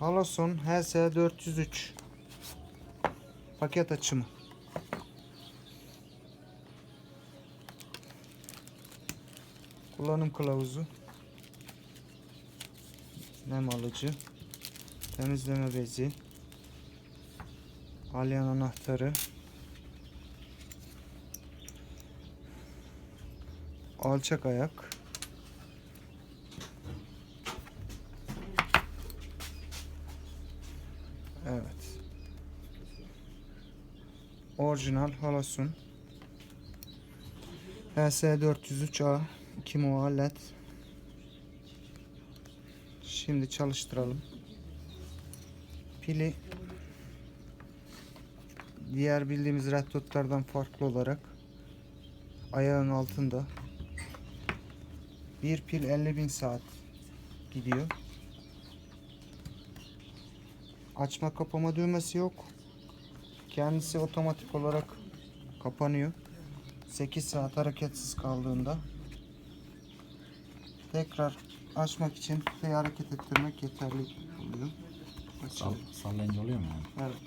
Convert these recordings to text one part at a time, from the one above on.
Haloson HS403 paket açımı. Kullanım kılavuzu. Nem alıcı. Temizleme bezi. Alyan anahtarı. Alçak ayak. Evet. Orijinal Halosun. HS403A 2 muhallet. Şimdi çalıştıralım. Pili diğer bildiğimiz red dotlardan farklı olarak ayağın altında. Bir pil 50.000 saat gidiyor. Açma kapama düğmesi yok. Kendisi otomatik olarak kapanıyor. 8 saat hareketsiz kaldığında tekrar açmak için tüfeği hareket ettirmek yeterli oluyor. Sal, sallayınca oluyor mu yani? Evet.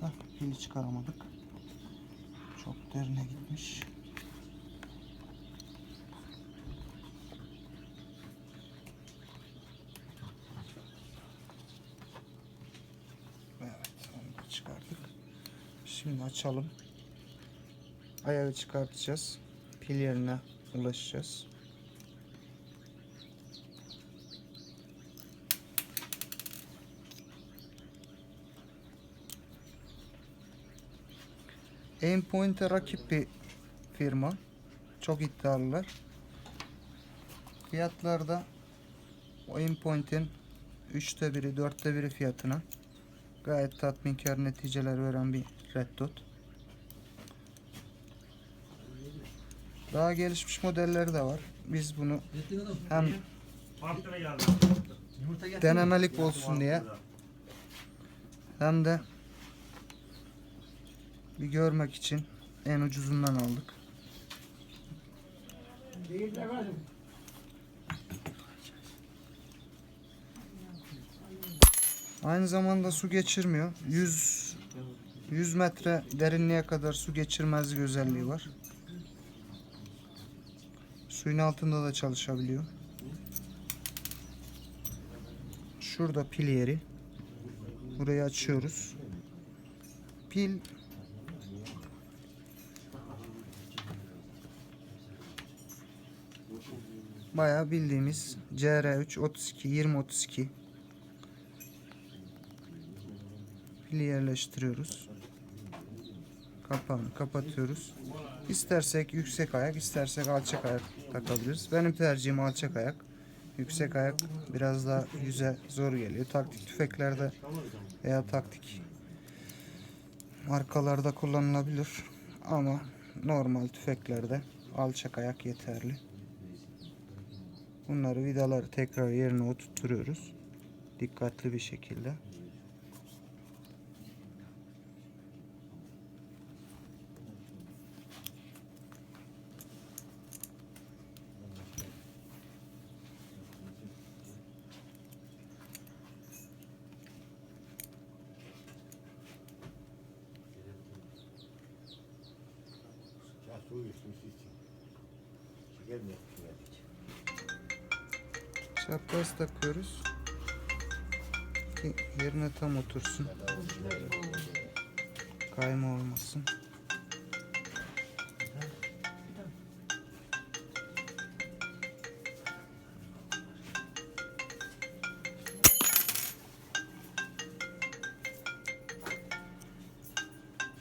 Heh, pili çıkaramadık. Çok derine gitmiş. Evet, onu da çıkardık. Şimdi açalım. Ayağı çıkartacağız. Pil yerine ulaşacağız. Aimpoint'e rakip bir firma. Çok iddialılar. Fiyatlarda Aimpoint'in 3'te biri, 4'te biri fiyatına gayet tatminkar neticeler veren bir Red Dot. Daha gelişmiş modelleri de var. Biz bunu hem denemelik olsun diye hem de bir görmek için en ucuzundan aldık. Aynı zamanda su geçirmiyor. 100 100 metre derinliğe kadar su geçirmezlik özelliği var. Suyun altında da çalışabiliyor. Şurada pil yeri. Burayı açıyoruz. Pil Bayağı bildiğimiz CR3 32 20 32 pili yerleştiriyoruz. Kapağını kapatıyoruz. İstersek yüksek ayak, istersek alçak ayak takabiliriz. Benim tercihim alçak ayak. Yüksek ayak biraz daha yüze zor geliyor. Taktik tüfeklerde veya taktik markalarda kullanılabilir. Ama normal tüfeklerde alçak ayak yeterli. Bunları vidaları tekrar yerine oturtuyoruz. Dikkatli bir şekilde. Su. Şeker mi? Çapraz takıyoruz. Ki yerine tam otursun. Kayma olmasın.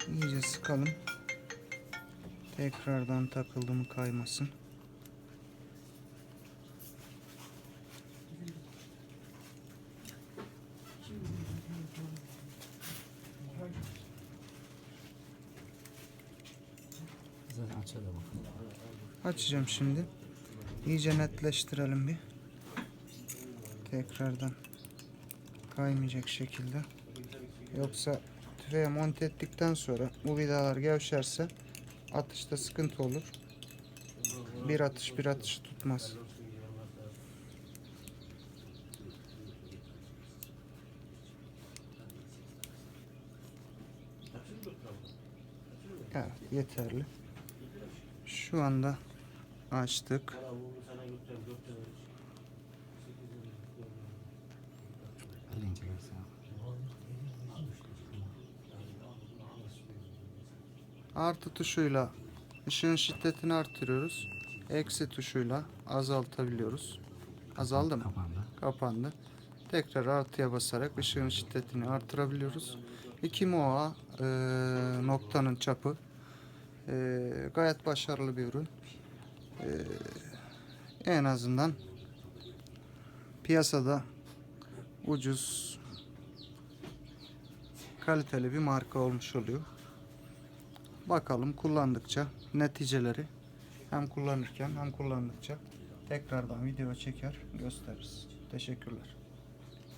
İyice sıkalım. Tekrardan takıldı mı kaymasın. Açacağım şimdi. İyice netleştirelim bir. Tekrardan kaymayacak şekilde. Yoksa tüfeğe monte ettikten sonra bu vidalar gevşerse Atışta sıkıntı olur. Bir atış bir atış tutmaz. Evet yeterli. Şu anda açtık. Artı tuşuyla ışığın şiddetini arttırıyoruz. Eksi tuşuyla azaltabiliyoruz. Azaldı mı? Kapandı. Kapandı. Tekrar artıya basarak ışığın şiddetini artırabiliyoruz. 2 MOA e, noktanın çapı. E, gayet başarılı bir ürün. E, en azından piyasada ucuz kaliteli bir marka olmuş oluyor. Bakalım kullandıkça neticeleri hem kullanırken hem kullandıkça tekrardan video çeker gösteririz. Teşekkürler.